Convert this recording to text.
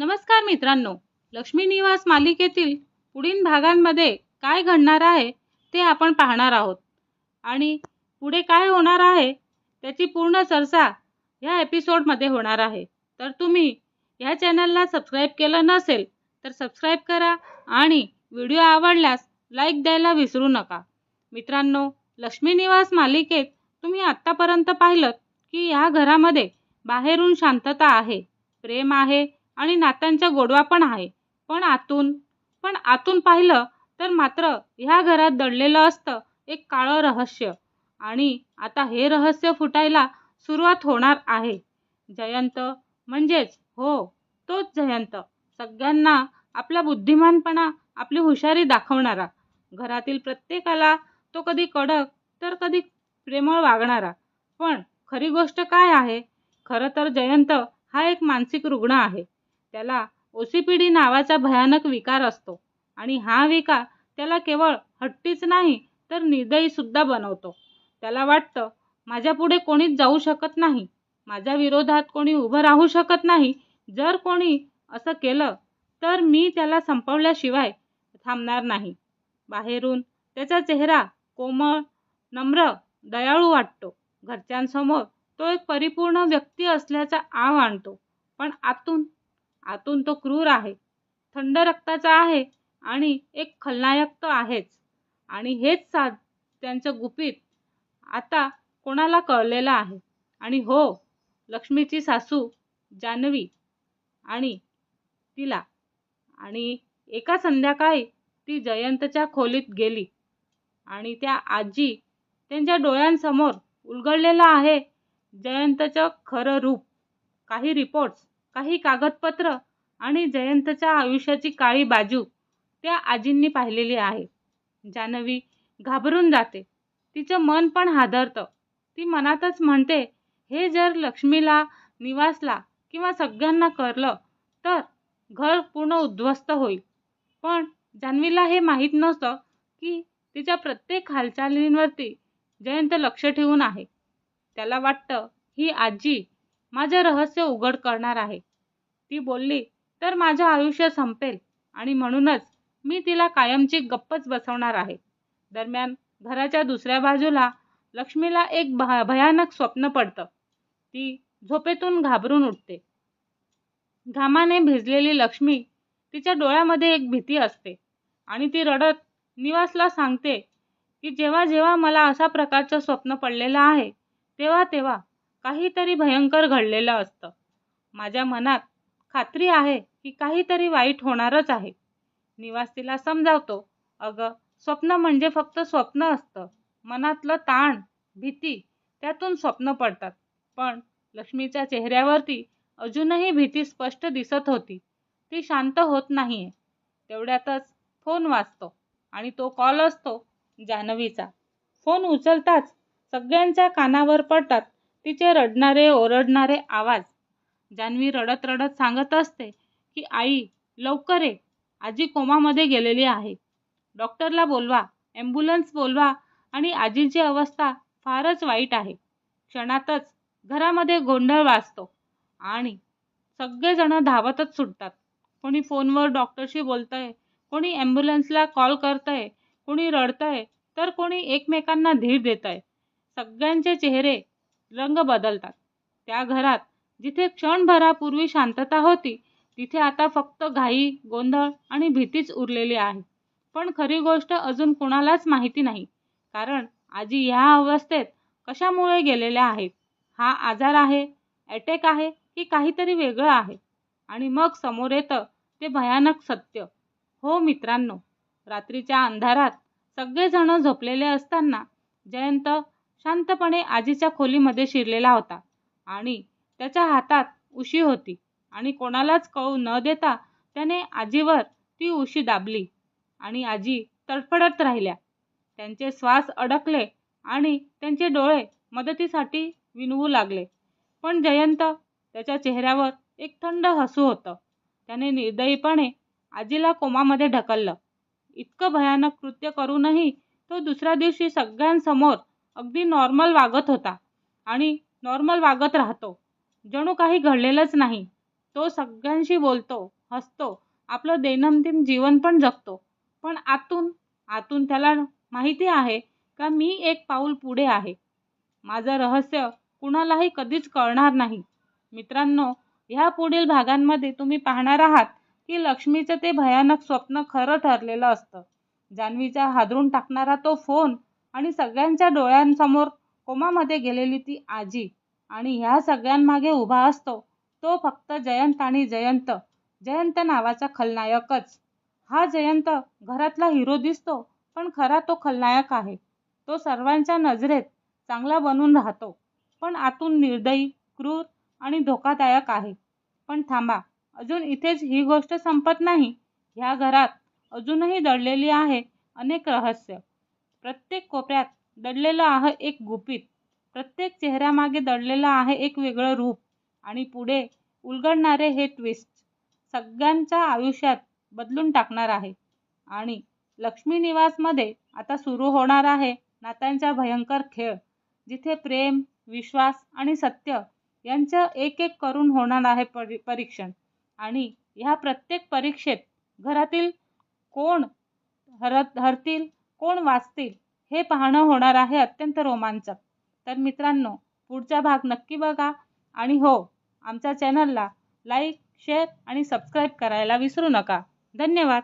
नमस्कार मित्रांनो लक्ष्मी निवास मालिकेतील पुढील भागांमध्ये काय घडणार आहे ते आपण पाहणार आहोत. आणि पुढे काय होणार आहे त्याची पूर्ण चर्चा ह्या एपिसोडमध्ये होणार आहे. तर तुम्ही ह्या चॅनलला सबस्क्राईब केलं नसेल तर सबस्क्राईब करा आणि व्हिडिओ आवडल्यास लाईक द्यायला विसरू नका. मित्रांनो लक्ष्मी निवास मालिकेत तुम्ही आत्तापर्यंत पाहिलं की ह्या घरामध्ये बाहेरून शांतता आहे प्रेम आहे आणि नात्यांचा गोडवा पण आहे. पण आतून पण आतून पाहिलं तर मात्र ह्या घरात दडलेलं असतं एक काळं रहस्य. आणि आता हे रहस्य फुटायला सुरुवात होणार आहे. जयंत म्हणजेच हो तोच जयंत. सगळ्यांना आपला बुद्धिमानपणा आपली हुशारी दाखवणारा. घरातील प्रत्येकाला तो कधी कडक तर कधी प्रेमळ वागणारा. पण खरी गोष्ट काय आहे? खरं तर जयंत हा एक मानसिक रुग्ण आहे. त्याला ओ सी पी डी नावाचा भयानक विकार असतो. आणि हा विकार त्याला केवळ हट्टीच नाही तर निर्दयीसुद्धा बनवतो. त्याला वाटतं माझ्यापुढे कोणीच जाऊ शकत नाही. माझ्या विरोधात कोणी उभं राहू शकत नाही. जर कोणी असं केलं तर मी त्याला संपवल्याशिवाय थांबणार नाही. बाहेरून त्याचा चेहरा कोमळ नम्र दयाळू वाटतो. घरच्यांसमोर तो एक परिपूर्ण व्यक्ती असल्याचा आव आणतो. पण आतून आतून तो क्रूर आहे. थंड रक्ताचा आहे आणि एक खलनायक तो आहेच. आणि हेच साध त्यांचं गुपित आता कोणाला कळलेलं आहे? आणि हो लक्ष्मीची सासू जान्हवी आणि तिला. आणि एका संध्याकाळी ती जयंतच्या खोलीत गेली. आणि त्या आजी त्यांच्या डोळ्यांसमोर उलगडलेलं आहे जयंतचं खरं रूप. काही रिपोर्ट्स काही कागदपत्र आणि जयंतच्या आयुष्याची काळी बाजू त्या आजींनी पाहिलेली आहे. जान्हवी घाबरून जाते. तिचं मन पण हादरतं. ती मनातच म्हणते हे जर लक्ष्मीला निवासला किंवा सगळ्यांना कळलं तर घर पूर्ण उद्ध्वस्त होईल. पण जान्हवीला हे माहीत नसतं की तिच्या प्रत्येक हालचालींवरती जयंत लक्ष ठेवून आहे. त्याला वाटतं ही आजी माझं रहस्य उघड करणार आहे. ती बोलली तर माझं आयुष्य संपेल आणि म्हणूनच मी तिला कायमची गप्पच बसवणार आहे. दरम्यान घराच्या दुसऱ्या बाजूला लक्ष्मीला एक भ भयानक स्वप्न पडतं. ती झोपेतून घाबरून उठते. घामाने भिजलेली लक्ष्मी तिच्या डोळ्यामध्ये एक भीती असते आणि ती रडत निवासला सांगते की जेव्हा जेव्हा मला अशा प्रकारचं स्वप्न पडलेलं आहे तेव्हा तेव्हा काहीतरी भयंकर घडलेलं असतं. माझ्या मनात खात्री आहे की काहीतरी वाईट होणारच आहे. निवास तिला समजावतो अगं स्वप्न म्हणजे फक्त स्वप्न असतं. मनातलं ताण भीती त्यातून स्वप्न पडतात. पण लक्ष्मीच्या चेहऱ्यावरती अजूनही भीती स्पष्ट दिसत होती. ती शांत होत नाहीये. तेवढ्यातच फोन वाजतो आणि तो कॉल असतो जान्हवीचा फोन उचलताच सगळ्यांच्या कानावर पडतात. तिचे रडणारे ओरडणारे आवाज. जान्हवी रडत रडत सांगत असते की आई लवकर ये. आजी कोमामध्ये गेलेली आहे. डॉक्टरला बोलवा ॲम्ब्युलन्स बोलवा आणि आजीची अवस्था फारच वाईट आहे. क्षणातच घरामध्ये गोंधळ वाजतो आणि सगळेजण धावतच सुटतात. कोणी फोनवर डॉक्टरशी बोलतंय कोणी ॲम्ब्युलन्सला कॉल करतंय कोणी रडतंय तर कोणी एकमेकांना धीर देतंय. सगळ्यांचे चेहरे रंग बदलतात. त्या घरात जिथे क्षणभरापूर्वी शांतता होती तिथे आता फक्त घाई गोंधळ आणि भीतीच उरलेली आहे. पण खरी गोष्ट अजून कोणालाच माहिती नाही कारण आजी ह्या अवस्थेत कशामुळे गेलेल्या आहेत? हा आजार आहे अटॅक आहे की काहीतरी वेगळं आहे? आणि मग समोर येतं ते भयानक सत्य. हो मित्रांनो रात्रीच्या अंधारात सगळेजण झोपलेले असताना जयंत शांतपणे आजीच्या खोलीमध्ये शिरलेला होता आणि त्याच्या हातात उशी होती आणि कोणालाच कळू न देता त्याने आजीवर ती उशी दाबली आणि आजी तडफडत राहिल्या. त्यांचे श्वास अडकले आणि त्यांचे डोळे मदतीसाठी विनवू लागले. पण जयंत त्याच्या चेहऱ्यावर एक थंड हसू होतं. त्याने निर्दयीपणे आजीला कोमामध्ये ढकललं. इतकं भयानक कृत्य करूनही तो दुसऱ्या दिवशी सगळ्यांसमोर अगदी नॉर्मल वागत होता. आणि नॉर्मल वागत राहतो. जणू काही घडलेलंच नाही. तो सगळ्यांशी बोलतो हसतो आपलं दैनंदिन जीवन पण जगतो. पण आतून आतून त्याला माहिती आहे का मी एक पाऊल पुढे आहे. माझं रहस्य कुणालाही कधीच कळणार नाही. मित्रांनो ह्या पुढील भागांमध्ये तुम्ही पाहणार आहात की लक्ष्मीचं ते भयानक स्वप्न खरं ठरलेलं असतं. जान्हवीचा हादरून टाकणारा तो फोन आणि सगळ्यांच्या डोळ्यांसमोर कोमामध्ये गेलेली ती आजी. आणि ह्या सगळ्यांमागे उभा असतो तो फक्त जयंत आणि जयंत. जयंत नावाचा खलनायकच. हा जयंत घरातला हिरो दिसतो पण खरा तो खलनायक आहे. तो सर्वांच्या नजरेत चांगला बनून राहतो. पण आतून निर्दयी क्रूर आणि धोकादायक आहे. पण थांबा अजून इथेच ही गोष्ट संपत नाही? ह्या घरात अजूनही दडलेली आहे अनेक रहस्य. प्रत्येक कोपऱ्यात दडलेलं आहे एक गुपित. प्रत्येक चेहऱ्यामागे दडलेलं आहे एक वेगळं रूप. आणि पुढे उलगडणारे हे ट्विस्ट सगळ्यांच्या आयुष्यात बदलून टाकणार आहे. आणि लक्ष्मी निवासमध्ये आता सुरू होणार आहे नात्यांचा भयंकर खेळ जिथे प्रेम विश्वास आणि सत्य यांचं एक एक करून होणार आहे परी परीक्षण. आणि ह्या प्रत्येक परीक्षेत घरातील कोण हरत हरतील? कोण वाचतील हे पाहणं होणार आहे अत्यंत रोमांचक. तर मित्रांनो पुढचा भाग नक्की बघा आणि हो आमच्या चॅनलला लाईक शेअर आणि सबस्क्राईब करायला विसरू नका. धन्यवाद.